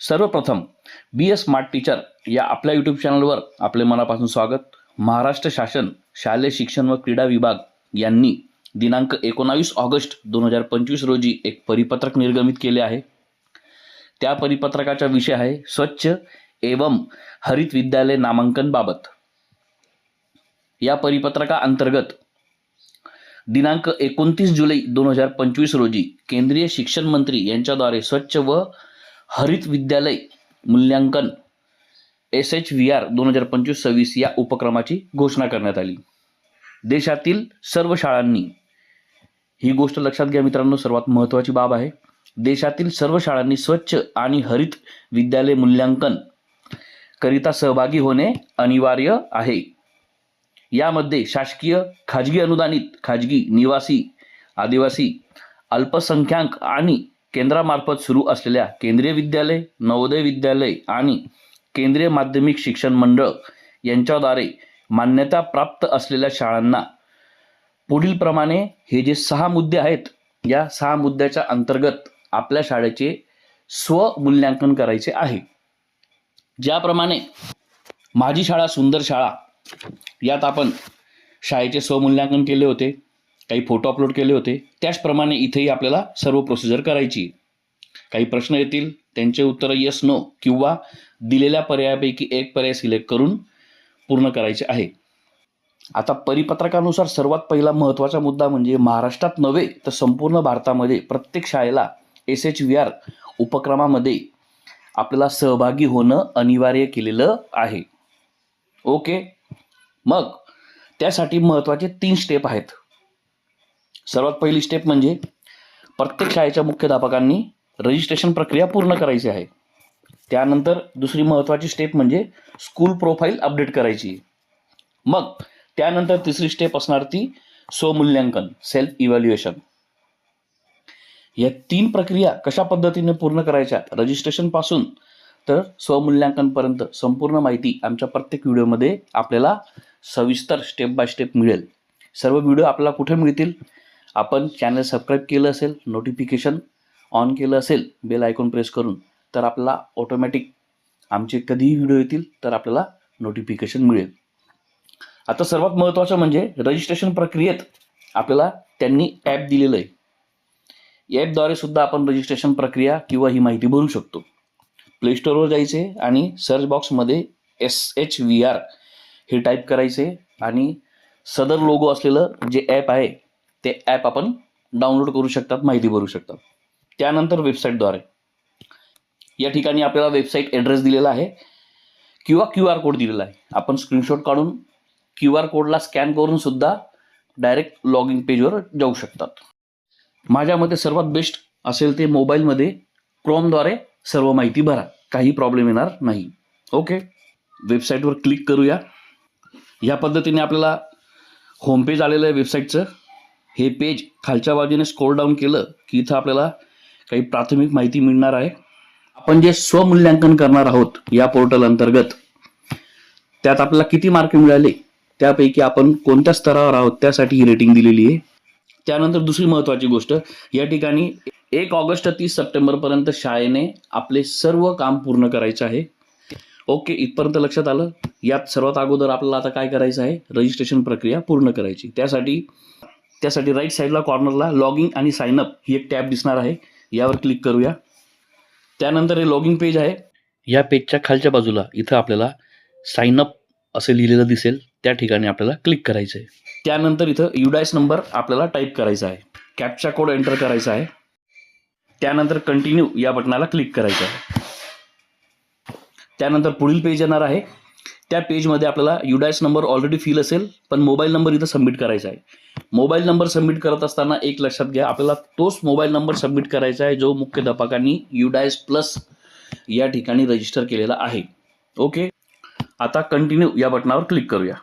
सर्वप्रथम बी S smart teacher या आपल्या यूट्यूब चॅनलवर आपले मनापासून स्वागत. महाराष्ट्र शासन शालेय शिक्षण व क्रीडा विभाग यांनी दिनांक एकोणावीस ऑगस्ट दोन हजार पंचवीस रोजी एक परिपत्रक निर्गमित केले आहे. त्या परिपत्रकाचा विषय आहे स्वच्छ एवं हरित विद्यालय नामांकनबाबत या परिपत्रकाअंतर्गत दिनांक एकोणतीस जुलै दोन हजार पंचवीस रोजी केंद्रीय शिक्षण मंत्री यांच्याद्वारे स्वच्छ व हरित विद्यालय मूल्यांकन एस एच व्ही आर दोन हजार पंचवीस सव्वीस या उपक्रमाची घोषणा करण्यात आली. देशातील सर्व शाळांनी ही गोष्ट लक्षात घ्या मित्रांनो सर्वात महत्त्वाची बाब आहे. देशातील सर्व शाळांनी स्वच्छ आणि हरित विद्यालय मूल्यांकन करिता सहभागी होणे अनिवार्य आहे. यामध्ये शासकीय खाजगी अनुदानित खाजगी निवासी आदिवासी अल्पसंख्याक आणि केंद्रामार्फत सुरू असलेल्या केंद्रीय विद्यालय नवोदय विद्यालय आणि केंद्रीय माध्यमिक शिक्षण मंडळ यांच्याद्वारे मान्यता प्राप्त असलेल्या शाळांना पुढीलप्रमाणे हे जे सहा मुद्दे आहेत या सहा मुद्द्याच्या अंतर्गत आपल्या शाळेचे स्वमूल्यांकन करायचे आहे. ज्याप्रमाणे माझी शाळा सुंदर शाळा यात आपण शाळेचे स्वमूल्यांकन केले होते. काही फोटो अपलोड केले होते. त्याचप्रमाणे इथेही आपल्याला सर्व प्रोसिजर करायची. काही प्रश्न येतील त्यांचे उत्तर यस नो किंवा दिलेल्या पर्यायापैकी एक पर्याय सिलेक्ट करून पूर्ण करायचे आहे. आता परिपत्रकानुसार सर्वात पहिला महत्त्वाचा मुद्दा म्हणजे महाराष्ट्रात नव्हे तर संपूर्ण भारतामध्ये प्रत्येक शाळेला एस एच व्ही आर उपक्रमामध्ये आपल्याला सहभागी होणं अनिवार्य केलेलं आहे. ओके मग त्यासाठी महत्त्वाचे तीन स्टेप आहेत. सर्वात पहिली स्टेप म्हणजे प्रत्येक शाळेच्या मुख्याध्यापकांनी रजिस्ट्रेशन प्रक्रिया पूर्ण करायची आहे. त्यानंतर दुसरी महत्त्वाची स्टेप म्हणजे स्कूल प्रोफाईल अपडेट करायची. मग त्यानंतर तिसरी स्टेप असणार ती स्वमूल्यांकन सेल्फ इव्हॅल्युएशन या तीन प्रक्रिया कशा पद्धतीने पूर्ण करायच्या रजिस्ट्रेशनपासून तर स्वमूल्यांकनपर्यंत संपूर्ण माहिती आमच्या प्रत्येक व्हिडिओमध्ये आपल्याला सविस्तर स्टेप बाय स्टेप मिळेल. सर्व व्हिडिओ आपल्याला कुठे मिळतील? आपण चॅनल सबस्क्राईब केलं असेल नोटिफिकेशन ऑन केलं असेल बेल आयकॉन प्रेस करून तर आपल्याला ऑटोमॅटिक आमचे कधीही व्हिडिओ येतील तर आपल्याला नोटिफिकेशन मिळेल. आता सर्वात महत्त्वाचं म्हणजे रजिस्ट्रेशन प्रक्रियेत आपल्याला त्यांनी ॲप दिलेलं आहे. ॲपद्वारे सुद्धा आपण रजिस्ट्रेशन प्रक्रिया किंवा ही माहिती भरू शकतो. प्ले स्टोअरवर जायचे आणि सर्च बॉक्समध्ये एस एच व्ही आर हे टाईप करायचे आणि सदर लोगो असलेलं जे ॲप आहे ते ॲप आपण डाउनलोड करू शकतात माहिती भरू शकतात. त्यानंतर वेबसाईटद्वारे या ठिकाणी आपल्याला वेबसाईट ॲड्रेस दिलेला आहे. किंवा क्यू आर कोड दिलेला आहे. आपण स्क्रीनशॉट काढून क्यू आर कोडला स्कॅन करून सुद्धा डायरेक्ट लॉग इन पेजवर जाऊ शकतात. माझ्या मते सर्वात बेस्ट असेल ते मोबाईलमध्ये क्रोमद्वारे सर्व माहिती भरा. काही प्रॉब्लेम येणार नाही. ओके वेबसाईटवर क्लिक करूया. ह्या पद्धतीने आपल्याला होमपेज आलेलं आहे वेबसाईटचं हे पेज खालच्या बाजूने स्क्रोल डाऊन केलं की इथं आपल्याला काही प्राथमिक माहिती मिळणार आहे. आपण जे स्वमूल्यांकन करणार आहोत या पोर्टल अंतर्गत त्यात आपल्याला किती मार्क मिळाले? त्यापैकी आपण कोणत्या स्तरावर आहोत? त्यासाठी ही रेटिंग दिलेली आहे. त्यानंतर दुसरी महत्त्वाची गोष्ट या ठिकाणी एक ऑगस्ट तीस सप्टेंबरपर्यंत शाळेने आपले सर्व काम पूर्ण करायचं आहे. ओके इथपर्यंत लक्षात आलं. यात सर्वात अगोदर आपल्याला आता काय करायचं आहे? रजिस्ट्रेशन प्रक्रिया पूर्ण करायची. त्यासाठी त्यासाठी राईट साईडला कॉर्नरला लॉग इन आणि साइन अप ही एक टॅब दिसणार आहे. यावर क्लिक करूया. त्यानंतर हे लॉग इन पेज आहे. या पेजच्या खालच्या बाजूला इथं आपल्याला साइन अप लिहिलेलं दिसेल. त्या ठिकाणी आपल्याला क्लिक करायचं आहे त्यानंतर इथं युडायस नंबर आपल्याला टाईप करायचा आहे. कॅपचा कोड एंटर करायचा आहे. त्यानंतर कंटिन्यू या बटनाला क्लिक करायचं आहे. त्यानंतर पुढील पेज येणार आहे. त्या पेजमध्ये आपल्याला युडायस नंबर ऑलरेडी फिल असेल पण मोबाईल नंबर इथं सबमिट करायचा आहे. मोबाईल नंबर सबमिट करत असताना एक लक्षात घ्या आपल्याला तोच मोबाईल नंबर सबमिट करायचा आहे जो मुख्य दपाकांनी युडायस प्लस या ठिकाणी रजिस्टर केलेला आहे. ओके आता कंटिन्यू या बटनावर क्लिक करूया.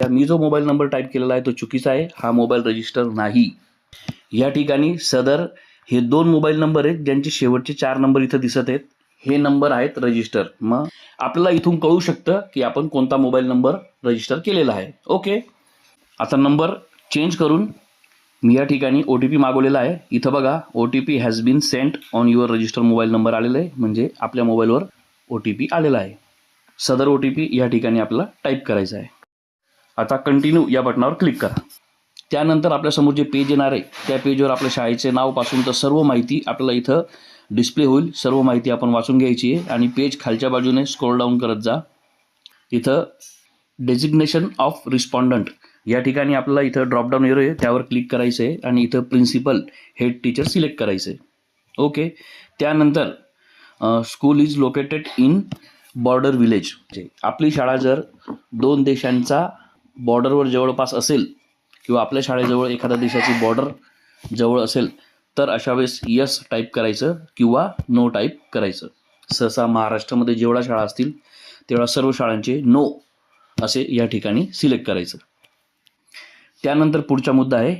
त्या मी जो मोबाईल नंबर टाईप केलेला आहे तो चुकीचा आहे. हा मोबाईल रजिस्टर नाही. या ठिकाणी सदर हे दोन मोबाईल नंबर आहेत ज्यांचे शेवटचे चार नंबर इथं दिसत आहेत. हे नंबर आहेत रजिस्टर मग आपल्याला इथून कळू शकतं की आपण कोणता मोबाईल नंबर रजिस्टर केलेला आहे. ओके आता नंबर चेंज करून मी या ठिकाणी ओ टी पी मागवलेला आहे. इथं बघा O T P has been sent on your register mobile number आलेला आहे. म्हणजे आपल्या मोबाईलवर ओ टी पी आलेला आहे. सदर ओ टी पी या ठिकाणी आपल्याला टाईप करायचा आहे. आता कंटिन्यू या बटनावर क्लिक करा. त्यानंतर आपल्यासमोर जे पेज येणार आहे त्या पेजवर आपल्या शाळेचे नावपासून तर सर्व माहिती आपल्याला इथं डिस्प्ले होईल. सर्व माहिती आपण वाचून घ्यायची आहे. आणि पेज खालच्या बाजूने स्क्रोल डाऊन करत जा. इथं डेजिग्नेशन ऑफ रिस्पॉन्डंट या ठिकाणी आपल्याला इथं ड्रॉपडाऊन एरो आहे त्यावर क्लिक करायचं आहे आणि इथं प्रिन्सिपल हेड टीचर सिलेक्ट करायचं आहे ओके त्यानंतर school is located in border village आपली शाळा जर दोन देशांचा बॉर्डरवर जवळपास असेल किंवा आपल्या शाळेजवळ एखाद्या देशाची बॉर्डर जवळ असेल तर अशा वेळेस यस टाईप करायचं किंवा नो टाईप करायचं. सहसा महाराष्ट्रामध्ये जेवढ्या शाळा असतील तेवढ्या सर्व शाळांचे नो असे या ठिकाणी सिलेक्ट करायचं. त्यानंतर पुढचा मुद्दा आहे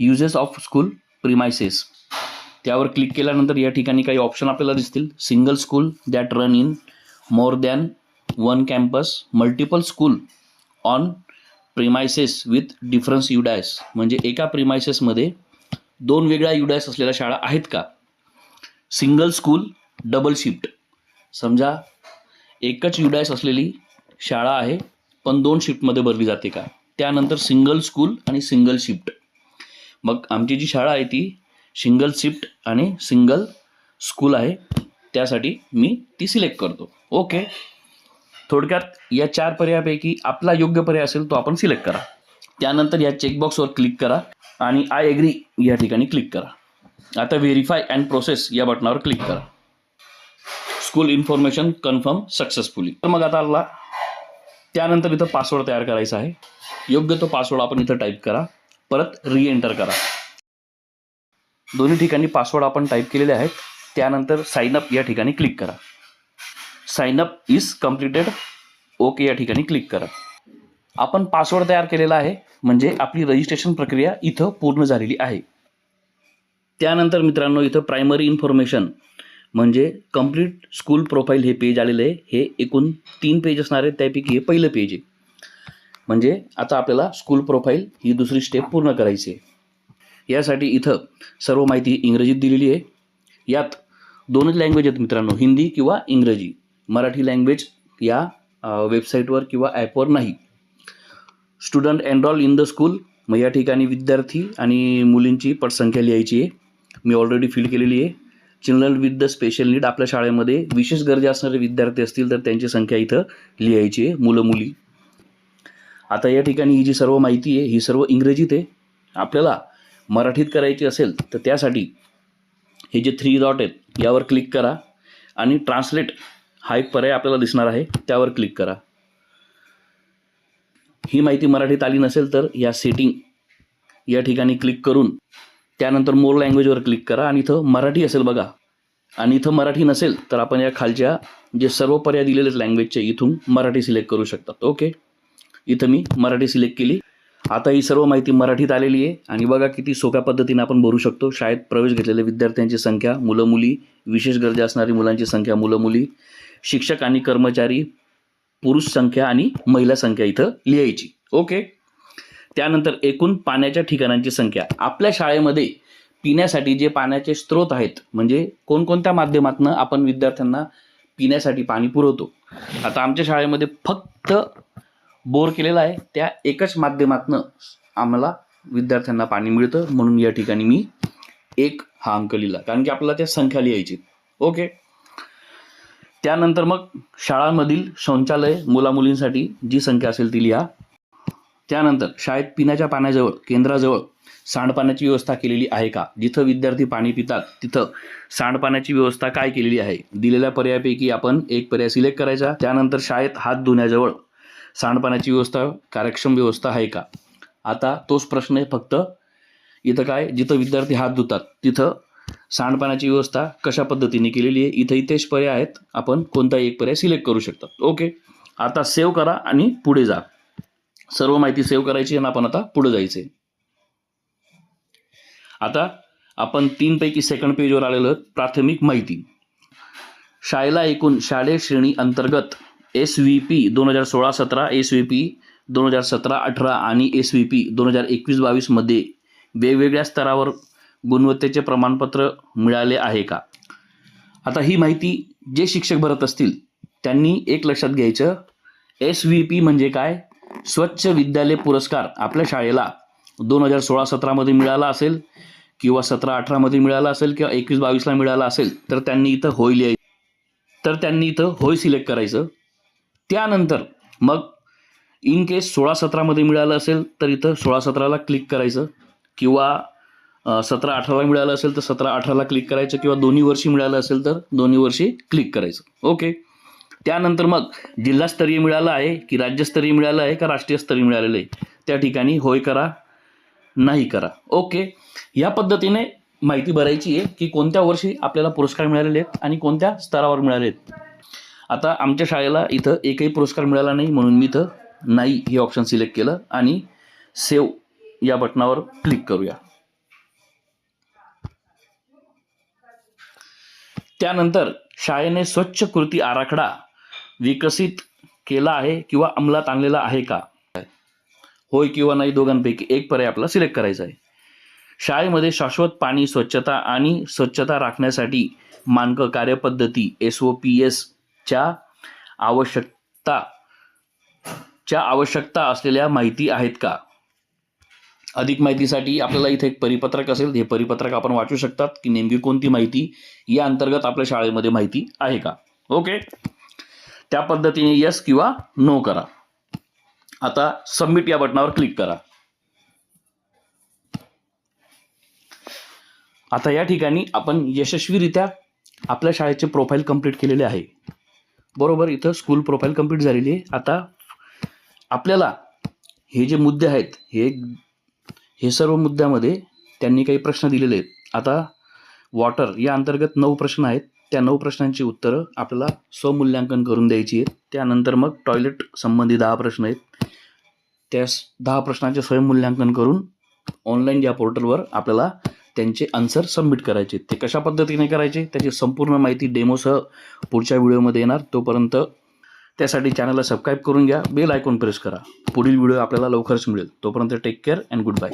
युजेस ऑफ स्कूल प्रिमायसेस त्यावर क्लिक केल्यानंतर या ठिकाणी काही ऑप्शन आपल्याला दिसतील. Single school that run in more than one campus multiple school on premises with difference UDISE म्हणजे एका प्रिमायसेसमध्ये दोन वेगळ्या युडायस असलेल्या शाळा आहेत का? सिंगल स्कूल डबल शिफ्ट समजा एकच युडायस असलेली शाळा आहे पण दोन शिफ्टमध्ये भरली जाते का? त्यानंतर सिंगल स्कूल आणि सिंगल शिफ्ट. मग आमची जी शाळा आहे ती सिंगल शिफ्ट आणि सिंगल स्कूल आहे. त्यासाठी मी ती सिलेक्ट करतो. ओके? थोडक्यात या चार पर्यायापैकी आपला योग्य पर्याय असेल तो आपण सिलेक्ट करा. त्यानंतर या चेकबॉक्सवर क्लिक करा आणि आय एग्री या ठिकाणी क्लिक करा. आता व्हेरीफाय अँड प्रोसेस या बटनावर क्लिक करा. School information confirm successfully. तर मग आता आला त्यानंतर इथं पासवर्ड तयार करायचा आहे. योग्य तो पासवर्ड आपण इथं टाईप करा. परत री एंटर करा. दोन्ही ठिकाणी पासवर्ड आपण टाईप केलेले आहेत. त्यानंतर साइन अप या ठिकाणी क्लिक करा. Sign up is completed okay या ठिकाणी क्लिक करा. आपण पासवर्ड तयार केलेला आहे. म्हणजे आपली रजिस्ट्रेशन प्रक्रिया इथं पूर्ण झालेली आहे. त्यानंतर मित्रांनो इथं प्रायमरी इन्फॉर्मेशन म्हणजे कंप्लीट स्कूल प्रोफाईल हे पेज आलेलं आहे. हे एकूण तीन पेज असणार आहे त्यापैकी हे पहिलं पेज आहे. म्हणजे आता आपल्याला स्कूल प्रोफाईल ही दुसरी स्टेप पूर्ण करायची आहे. यासाठी इथं सर्व माहिती इंग्रजीत दिलेली आहे. यात दोनच लँग्वेज आहेत मित्रांनो हिंदी किंवा इंग्रजी. मराठी लँग्वेज या वेबसाईटवर किंवा ॲपवर नाही. Student enrol in the school मग या ठिकाणी विद्यार्थी आणि मुलींची पटसंख्या लिहायची आहे. मी ऑलरेडी फिल केलेली आहे. Children with the special need आपल्या शाळेमध्ये विशेष गरजा असणारे विद्यार्थी असतील तर त्यांची संख्या इथं लिहायची आहे. मुलं मुली आता या ठिकाणी ही जी सर्व माहिती आहे ही सर्व इंग्रजीत आहे. आपल्याला मराठीत करायची असेल तर त्यासाठी हे जे थ्री डॉट आहेत यावर क्लिक करा आणि ट्रान्सलेट हा एक पर्याय आपल्याला दिसणार आहे त्यावर क्लिक करा. ही माहिती मराठीत आली नसेल तर या सेटिंग या ठिकाणी क्लिक करून त्यानंतर मोर लँग्वेजवर क्लिक करा आणि इथं मराठी असेल बघा. आणि इथं मराठी नसेल तर आपण या खालच्या जे सर्व पर्याय दिलेले आहेत लँग्वेजचे इथून मराठी सिलेक्ट करू शकतात. ओके इथं मी मराठी सिलेक्ट केली. आता ही सर्व माहिती मराठीत आलेली आहे. आणि बघा किती सोप्या पद्धतीने आपण भरू शकतो. शाळेत प्रवेश घेतलेल्या विद्यार्थ्यांची संख्या मुलं मुली विशेष गरजा असणारी मुलांची संख्या मुलं मुली शिक्षक आणि कर्मचारी पुरुष संख्या आणि महिला संख्या इथं लिहायची. ओके? त्यानंतर एकूण पाण्याच्या ठिकाणांची संख्या. आपल्या शाळेमध्ये पिण्यासाठी जे पाण्याचे स्रोत आहेत म्हणजे कोणकोणत्या माध्यमातून आपण विद्यार्थ्यांना पिण्यासाठी पाणी पुरवतो? आता आमच्या शाळेमध्ये फक्त बोर केलेला आहे. त्या एकच माध्यमातनं आम्हाला विद्यार्थ्यांना पाणी मिळतं. म्हणून या ठिकाणी मी एक हा अंक लिहिला. कारण की आपल्याला त्या संख्या लिहायची ओके? त्यानंतर मग शाळांमधील शौचालय मुलामुलींसाठी जी संख्या असेल ती लिहा. त्यानंतर शाळेत पिण्याच्या पाण्याजवळ केंद्राजवळ सांडपाण्याची व्यवस्था केलेली आहे का? जिथं विद्यार्थी पाणी पितात तिथं सांडपाण्याची व्यवस्था काय केलेली आहे? दिलेल्या पर्यायापैकी आपण एक पर्याय सिलेक्ट करायचा. त्यानंतर शाळेत हात धुण्याजवळ सांडपाण्याची व्यवस्था कार्यक्षम व्यवस्था आहे का? आता तोच प्रश्न आहे फक्त इथं काय? जिथं विद्यार्थी हात धुतात तिथं सांडपाण्याची व्यवस्था कशा पद्धतीने केलेली आहे? इथं इथेच पर्याय आहेत. आपण कोणताही एक पर्याय सिलेक्ट करू शकतात ओके. आता सेव्ह करा आणि पुढे जा. सर्व माहिती सेव्ह करायची आणि आपण आता पुढे जायचे आता आपण तीनपैकी सेकंड पेजवर आलेलं प्राथमिक माहिती. शाळेला एकूण शालेय श्रेणी अंतर्गत एस व्ही पी दोन हजार सोळा सतरा एस व्ही पी दोन हजार सतरा अठरा आणि एस व्ही पी दोन हजार एकवीस बावीसमध्ये वेगवेगळ्या स्तरावर गुणवत्तेचे प्रमाणपत्र मिळाले आहे का? आता ही माहिती जे शिक्षक भरत असतील त्यांनी एक लक्षात घ्यायचं. एस व्ही पी म्हणजे काय? स्वच्छ विद्यालय पुरस्कार आपल्या शाळेला दोन हजार सोळा सतरामध्ये मिळाला असेल किंवा सतरा अठरामध्ये मिळाला असेल किंवा एकवीस बावीसला मिळाला असेल तर त्यांनी इथं होय लिहायचं. तर त्यांनी इथं होय सिलेक्ट करायचं. त्यानंतर मग इन केस सोळा सतरामध्ये मिळालं असेल तर इथं सोळा सतराला क्लिक करायचं. किंवा सतरा अठराला मिळालं असेल तर सतरा अठराला क्लिक करायचं. किंवा दोन्ही वर्षी मिळालं असेल तर दोन्ही वर्षी क्लिक करायचं. ओके त्यानंतर मग जिल्हास्तरीय मिळालं आहे की राज्यस्तरीय मिळालं आहे का राष्ट्रीय स्तरीय मिळालेलं आहे? त्या ठिकाणी होय करा नाही करा. ओके या पद्धतीने माहिती भरायची आहे की कोणत्या वर्षी आपल्याला पुरस्कार मिळालेले आहेत आणि कोणत्या स्तरावर मिळाले आहेत. आता आमच्या शाळेला इथं एकही पुरस्कार मिळाला नाही म्हणून मी इथं नाही हे ऑप्शन सिलेक्ट केलं. आणि सेव या बटनावर क्लिक करूया. त्यानंतर शाळेने स्वच्छ कृती आराखडा विकसित केला आहे किंवा अंमलात आणलेला आहे का? होय किंवा नाही दोघांपैकी एक पर्याय आपला सिलेक्ट करायचा आहे. शाळेमध्ये शाश्वत पाणी स्वच्छता आणि स्वच्छता राखण्यासाठी मानक कार्यपद्धती एस ओ पी एस च्या आवश्यकता च्या आवश्यकता असलेल्या माहिती आहेत का? अधिक माहितीसाठी आपल्याला इथे एक परिपत्रक असेल हे परिपत्रक आपण वाचू शकतात की नेमकी कोणती माहिती या अंतर्गत आपल्या शाळेमध्ये माहिती आहे का? ओके? त्या पद्धतीने यस किंवा नो करा. आता सबमिट या बटनावर क्लिक करा. आता या ठिकाणी आपण यशस्वीरित्या आपल्या शाळेचे प्रोफाईल कंप्लीट केलेले आहे. बरोबर इथं स्कूल प्रोफाईल कंप्लीट झालेली आहे. आता आपल्याला हे जे मुद्दे आहेत हे हे सर्व मुद्द्यामध्ये त्यांनी काही प्रश्न दिलेले आहेत. आता वॉटर या अंतर्गत नऊ प्रश्न आहेत. त्या नऊ प्रश्नांची उत्तरं आपल्याला स्वमूल्यांकन करून द्यायची आहेत. त्यानंतर मग टॉयलेट संबंधी दहा प्रश्न आहेत. त्या दहा प्रश्नांचे स्वयंमूल्यांकन करून ऑनलाईन या पोर्टलवर आपल्याला त्यांचे आन्सर सबमिट करायचे. ते कशा पद्धतीने करायचे त्याची संपूर्ण माहिती डेमोसह पुढच्या व्हिडिओमध्ये येणार. तोपर्यंत त्यासाठी चॅनलला सबस्क्राईब करून घ्या. बेल आयकॉन प्रेस करा. पुढील व्हिडिओ आपल्याला लवकरच मिळेल. तोपर्यंत take care and good bye